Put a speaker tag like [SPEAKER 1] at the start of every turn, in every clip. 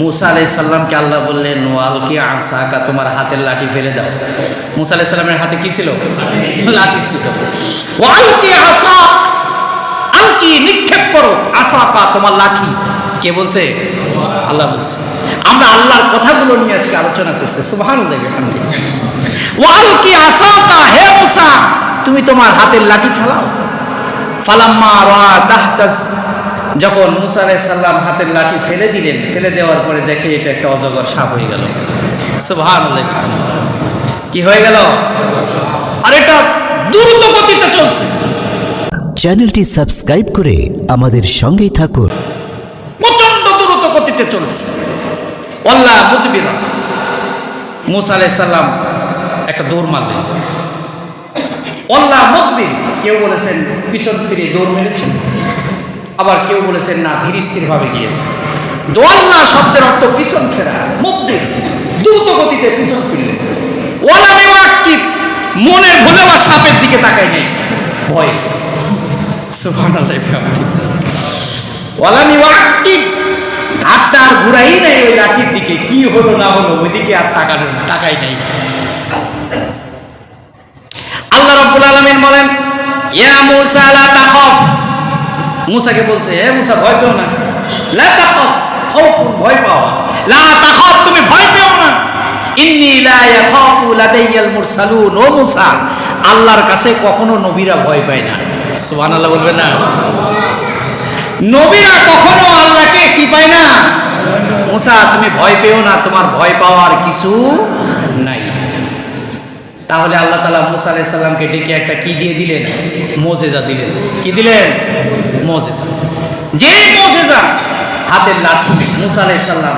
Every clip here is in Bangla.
[SPEAKER 1] মুসা আলাই সাল্লামকে আল্লাহ বললেন ওয়ালকে আসাকা তোমার হাতের লাঠি ফেলে দাও। মুসা আলাই সাল্লামের হাতে কি ছিল? লাঠি ছিল। ওয়ালকে আসা আলকি নিক্ষেপ করো? আসাকা, তোমার লাঠি। কে বলছে? আল্লাহ বলছে। আমরা আল্লাহর কথাগুলো নিয়ে আজকে আলোচনা করছি। সুবহান ওয়ালকি আসাকা হে মুসা, তুমি তোমার হাতের লাঠি ফেলাও। ফালাম্মা রা তাহতাজ যখন মুসা আলাইসাল্লাম হাতের লাঠি ফেলে দিলেন ফেলে দেওয়ার পরে দেখে এটা একটা অজগর সাপ হয়ে গেল। সুবহান কি হয়ে গেল? আর এটা দ্রুত গতিতে চলছে।
[SPEAKER 2] চ্যানেলটি সাবস্ক্রাইব করে আমাদের সঙ্গেই থাকুন।
[SPEAKER 1] প্রচণ্ড দ্রুত গতিতে চলছে। অল্লাহ মুদবির। মুসা আলাইসাল্লাম একটা দৌড় মারলেন। অল্লাহ মুদবির কেউ বলেছেন পিছন ফিরে দৌড় মেরেছেন? আবার কেউ বলেছেন, না, ধীর স্থির ভাবে গিয়েছে। দোয়াল্লা শব্দের অর্থ পিছন ফেরা মুদবির দ্রুত গতিতে পিছন ফিরলেন। ওয়ালা বিওয়াক্কিব মনে ভুলেও আর সাপের দিকে তাকায় নেই। ভয়। সুবহানাল্লাহ ওয়ালামি ওয়াক্কিব হাতটা আর ঘুরাই নাই ওই লাঠির দিকে। কি হলো, না হলো, ওইদিকে আর তাকানো তাকাই নাই। আল্লাহ রাব্বুল আলামিন বলেন, ইয়া মুসা, লা তাখাফ। মুসাকে বলছে হে মুসা, ভয় পেও না। ভয় তাখাফ, তুমি ভয় পেও না। ও মুসা, আল্লাহর কাছে কখনো নবীরা ভয় পায় না। সুবহানাল্লাহ বলবেন না? নবীরা কখনো আল্লাহকে কি পায় না? মুসা, তুমি ভয় পেও না, তোমার ভয় পাওয়ার কিছু নাই। তাহলে আল্লাহ তালা মুসা আলাই সাল্লামকে ডেকে একটা কি দিয়ে দিলেন? মোজেজা দিলেন। কি দিলেন? মোজেজা। যে মোজেজা, হাতের লাঠি, মুসা আলাই সাল্লাম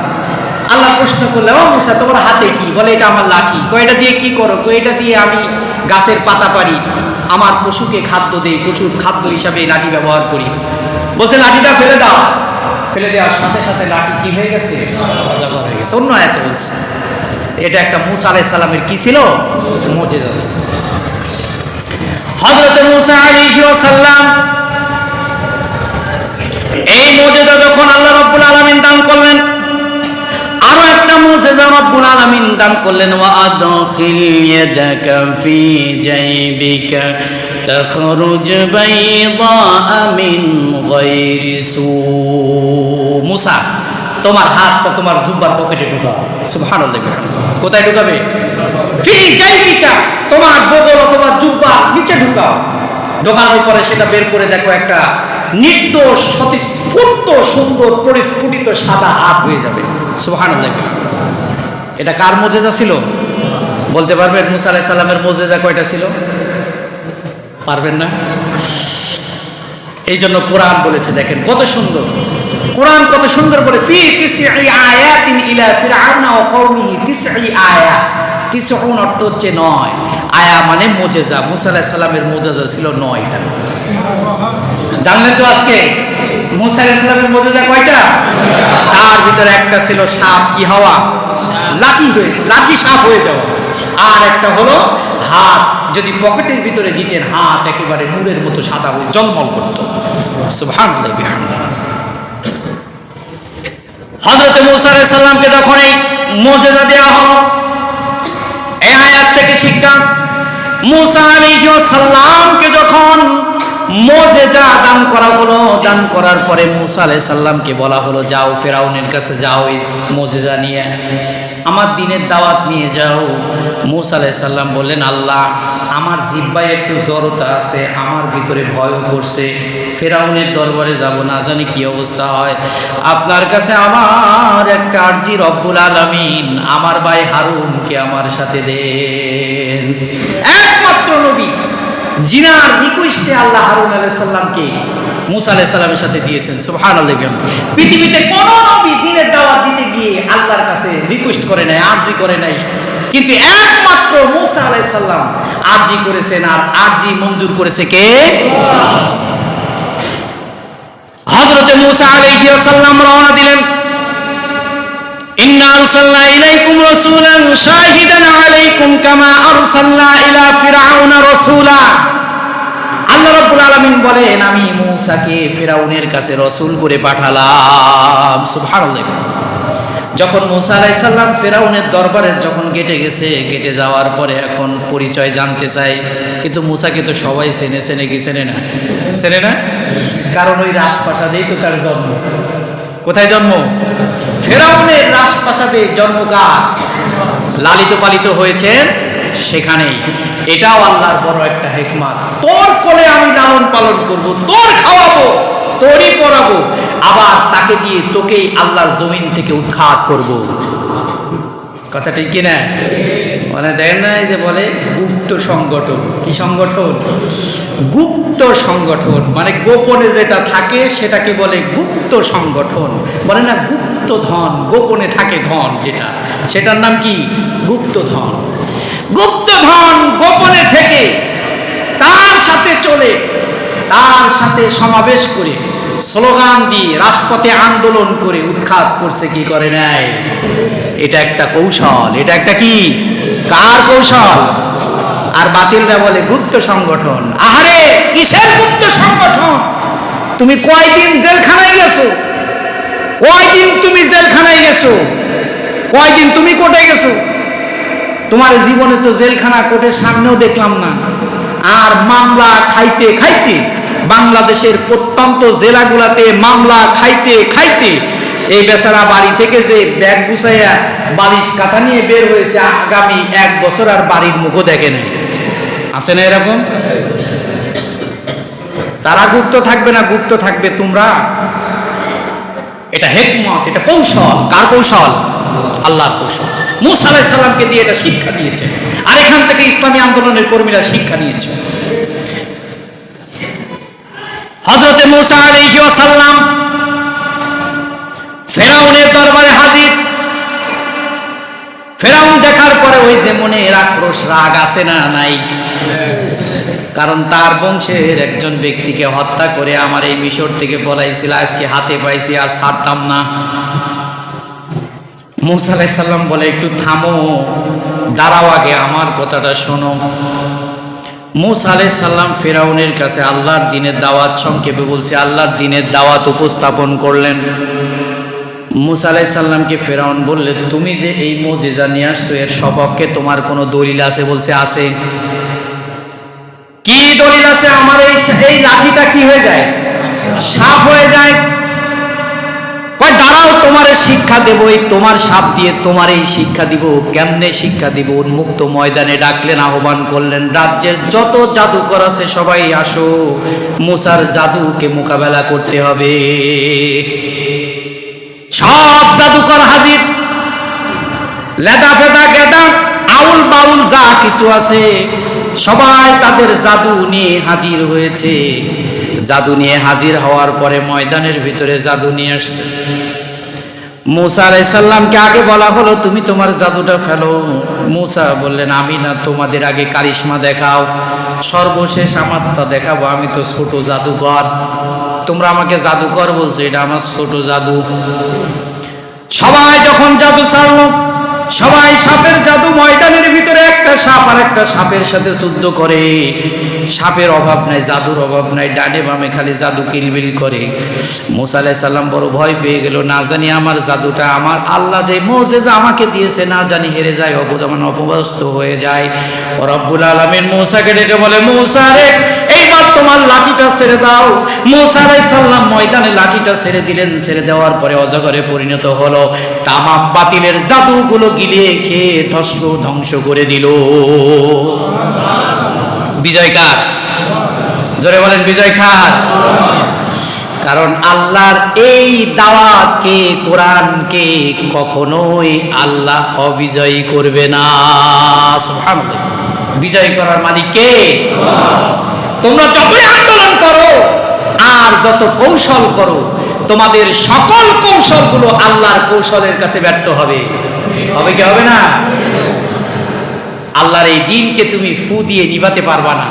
[SPEAKER 1] আল্লাহ প্রশ্ন করলে ও মুসা, তোমার হাতে কি? বলে, এটা আমার লাঠি। কয়টা দিয়ে কি করো? এটা দিয়ে আমি গাছের পাতা পারি আমার পশুকে খাদ্য দেই পশুর খাদ্য হিসাবে এই লাঠি ব্যবহার করি। বলছে, লাঠিটা ফেলে দাও। ফেলে দেওয়ার সাথে সাথে লাঠি কি হয়ে গেছে? হয়ে গেছে। অন্য আয়াতে বলছে। এটা একটা মুসা আলাই সালামের কি ছিল মজেদা ছিল হজরত মুসা আলাইহি ওয়াসাল্লাম এই মজেদা যখন আল্লাহ রাব্বুল আলামিন দান করলেন আরো একটা মুজেজা রব্বুল আলামিন দান করলেন ওয়া আদখিল ইয়াদাকা ফি জাইবিকা تخرج بيضاء من غير سوء মুসা তোমার হাতটা তোমার জুব্বার পকেটে ঢুকাও। সুবহানাল্লাহ। কোথায় ঢুকাবে? ফি জাইবিকা, তোমার বগল অথবা জুব্বা নিচে ঢুকাও। ঢোকানোর পরে সেটা বের করে দেখো, একটা নির্দোষ স্ফূর্ত সুন্দর পরিস্ফুটিত সাদা হাত হয়ে যাবে। সুবহানাল্লাহ। এটা কার মোজেজা ছিল? বলতে পারবেন মুসা আলাইহিস সালামের মোজেজা কয়টা ছিল? পারবেন না? এই জন্য কোরআন বলেছে, দেখেন কত সুন্দর। কোরআন কত সুন্দর করে, ফি তিসঈ আয়াতিন ইলা ফিরআউনা ওয়া কওমিহি আয়াত তিসউন অর্থ হচ্ছে নয়। আয়া মানে মোজেজা। মুসা আলাইহিস সালামের মোজেজা ছিল নয়টা। জানলেন তো আজকে? মুসা আলাইহিস সালামের মোজেজা কয়টা? তার ভিতরে একটা ছিল সাপ কি হওয়া? লাঠি হয়ে, লাঠি সাপ হয়ে যাওয়া। আর একটা হলো হাত। যদি পকেটের ভিতরে দিতেন, হাত একেবারে নূরের মতো সাদা হয়ে জলমল করতো। সুবহানাল্লাহ বিহামদিহি হজরত মুসা আলাইহিস সালামকে যখন এই মোজেজা দেওয়া হলো, এই আয়াত থেকে শিক্ষা, মুসা সালামকে যখন মোজেজা দান করা হলো, দান করার পরে মুসা আলাইহিস সালামকে বলা হলো, যাও ফেরাউনের কাছে যাও এই মোজেজা নিয়ে, আমার দিনের দাওয়াত নিয়ে যাও। মুসা আলাইহিস সালাম বললেন, আল্লাহ, আমার জিব্বায় একটু জড়তা আছে, আমার ভিতরে ভয়ও করছে। ফেরাউনের দরবারে যাব, না জানি কি অবস্থা হয়। আপনার কাছে আমার একটা আর্জি রব্বুল আলামিন, আমার ভাই হারুনকে আমার সাথে দেন। একমাত্র নবী, জিনার রিকোয়েস্টে আল্লাহ হারুন আলাইহিস সালামকে মুসা আলাইহিস সালামের সাথে দিয়েছেন। সুবহানাল্লাহ পৃথিবীতে কোন নবী দিনের দাওয়াত দিতে গিয়ে আল্লাহর কাছে রিকোয়েস্ট করে নাই, আরজি করে নাই। কিন্তু একমাত্র মুসা আলাইহিস সালাম আরজি করেছেন, আর আরজি মঞ্জুর করেছে কে? কাছে করে পাঠালাম। যখন মুসা ফেরাউনের দরবারে যখন গেটে গেছে, গেটে যাওয়ার পরে এখন পরিচয় জানতে চাই কিন্তু মুসাকে তো সবাই চেনে চেনে চেনে না। চেনে না কারণ ওই রাজপ্রাসাদেই তো তার জন্ম। কোথায় জন্ম? ফেরাউনের রাজপ্রাসাদে জন্ম কার লালিত পালিত হয়েছেন সেখানেই। এটাও আল্লাহর বড় একটা হেকমাত। তোর কোলে আমি লালন পালন করব তোর খাওয়াবো তোরই পড়াবো আবার তাকে দিয়ে তোকেই আল্লাহর জমিন থেকে উৎখাত করব। কথা ঠিক কিনা? মানে দেখেন না যে বলে গুপ্ত সংগঠন। কি সংগঠন? গুপ্ত সংগঠন মানে গোপনে যেটা থাকে সেটাকে বলে গুপ্ত সংগঠন। বলে না গুপ্ত ধন, গোপনে থাকে ধন যেটা। সেটার নাম কি? গুপ্ত ধন। গুপ্ত ধন গোপনে থেকে তার সাথে চলে, তার সাথে সমাবেশ করে, স্লোগান দিয়ে রাজপথে আন্দোলন করে উৎখাত করছে কি করে নাই? এটা একটা কৌশল। এটা একটা কি? কার কৌশল? আর বাতিলরা বলে গুপ্ত সংগঠন। আহারে কিসের গুপ্ত সংগঠন? তুমি কয়দিন জেলখানায় গেছো? কয়দিন তুমি জেলখানায় গেছো? কয়দিন তুমি কোর্টে গেছো? তোমার জীবনে তো জেলখানা কোর্টের সামনেও দেখলাম না। আর মামলা খাইতে খাইতে বাংলাদেশের প্রত্যন্ত জেলাগুলাতে মামলা খাইতে খাইতে এই বেচারা বাড়ি থেকে যে ব্যাগ গুছাইয়া বালিশ কাঁথা নিয়ে বের হয়েছে, আগামী এক বছর আর বাড়ির মুখও দেখে আছে না এরকম? তারা গুপ্ত থাকবে না, গুপ্ত থাকবে তোমরা? এটা হেকমত, এটা কৌশল। কার কৌশল? আল্লাহর কৌশল। মুসা দিয়ে এটা শিক্ষা দিয়েছে। আর এখান থেকে ইসলামী আন্দোলনের কর্মীরা শিক্ষা নিয়েছে। হজরতে মুসা আলাইহি ওয়াসাল্লাম ফেরাউনের দরবারে হাজির। ফেরাউন দেখার পরে ওই যে মনে আক্রোশ, রাগ আছে না নাই? কারণ তার বংশের একজন ব্যক্তিকে হত্যা করে আমার এই মিশর থেকে বলাইছিল আজকে হাতে পাইছি আর ছাড়তাম না। মুসা আলাইসাল্লাম বলে, একটু থামো, দাঁড়াও আগে, আমার কথাটা শোনো। মুসা ফেরাউনের কাছে আল্লাহর দিনের দাওয়াত সংক্ষেপে বলছে, আল্লাহর দিনের দাওয়াত উপস্থাপন করলেন। মুসা ফেরাউন বললে, তুমি যে এই মোজেজা নিয়ে আসছো, এর সপক্ষে তোমার কোনো দলিল আছে? বলছে, আছে। কি দলিল আছে? আমার এই এই লাঠিটা কি হয়ে যায়? সাপ হয়ে যায়। কয়, দাঁড়াও, তোমার শিক্ষা দেব এই তোমার সাপ দিয়ে তোমার এই শিক্ষা দিব। কেমনে শিক্ষা দিব? উন্মুক্ত ময়দানে ডাকলেন, আহ্বান করলেন, রাজ্যের যত জাদুকর আছে সবাই আসো। মুসার জাদুকে মোকাবেলা করতে হবে। সব জাদুকর হাজির। লেদা ফেদা গেদা, আউল বাউল যা কিছু আছে। সবাই তাদের জাদু নিয়ে হাজির হয়েছে। জাদু নিয়ে হাজির হওয়ার পরে ময়দানের ভিতরে জাদু নিয়ে আসছে। মুসা আলাইসাল্লামকে আগে বলা হলো, তুমি তোমার জাদুটা ফেলো। মুসা বললেন, আমি না, তোমাদের আগে কারিশমা দেখাও। সর্বশেষ আমারটা দেখাবো, আমি তো ছোট জাদুকর। তোমরা আমাকে জাদুকর বলছো, এটা আমার ছোট জাদু। সবাই যখন জাদু ছাড়লো সবাই সাপের জাদু ময়দানের ভিতরে একটা সাপ আর একটা সাপের সাথে যুদ্ধ করে। সাপের অভাব নাই, জাদুর অভাব নাই, ডানে বামে খালি জাদু কিলবিল করে। মুসা আলাইহিস সালাম বড় ভয় পেয়ে গেল, না জানি আমার জাদুটা, আমার আল্লাহ যে মোজেজা আমাকে দিয়েছে, না জানি হেরে যায় অবদান অপবস্ত হয়ে যায়। রব্বুল আলামিন মূসাকে ডেকে বলে, মূসা রে তোমার লাঠিটা ছেড়ে দাও। মূসা আলাইহিস সালাম ময়দানে লাঠিটা ছেড়ে দিলেন, ছেড়ে দেওয়ার পরে অজগরে পরিণত হলো। তামাম বাতিলের জাদুগুলো গিলিয়ে খেয়ে ধ্বস্ত ধ্বংস করে দিল। বিজয় কার? জোরে বলেন, বিজয় কার? কারণ আল্লাহর এই দাওয়াতকে কোরআনকে কখনোই আল্লাহ অবিজয়ী করবে না। বিজয় করার মালিক কে? তোমরা যতই আন্দোলন করো, আর যত কৌশল করো, তোমাদের সকল কৌশলগুলো আল্লাহর কৌশলের কাছে ব্যর্থ হবে। হবে কি হবে না? আল্লাহর এই দিনকে তুমি ফু দিয়ে নিভাতে পারবা না।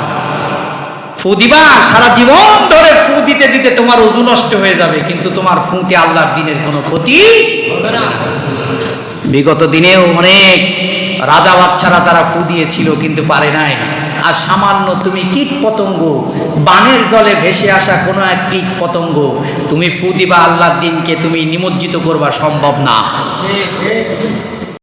[SPEAKER 1] ফু দিবা, সারা জীবন ধরে ফু দিতে দিতে তোমার ওজু নষ্ট হয়ে যাবে, কিন্তু তোমার ফুতে আল্লাহর দিনের কোনো ক্ষতি। বিগত দিনেও অনেক রাজা বাচ্চারা তারা ফু দিয়েছিল, কিন্তু পারে নাই। আর সামান্য তুমি কীট পতঙ্গ বানের জলে ভেসে আসা কোনো এক কীট পতঙ্গ তুমি ফু দিবা আল্লাহর দিনকে তুমি নিমজ্জিত করবা সম্ভব না।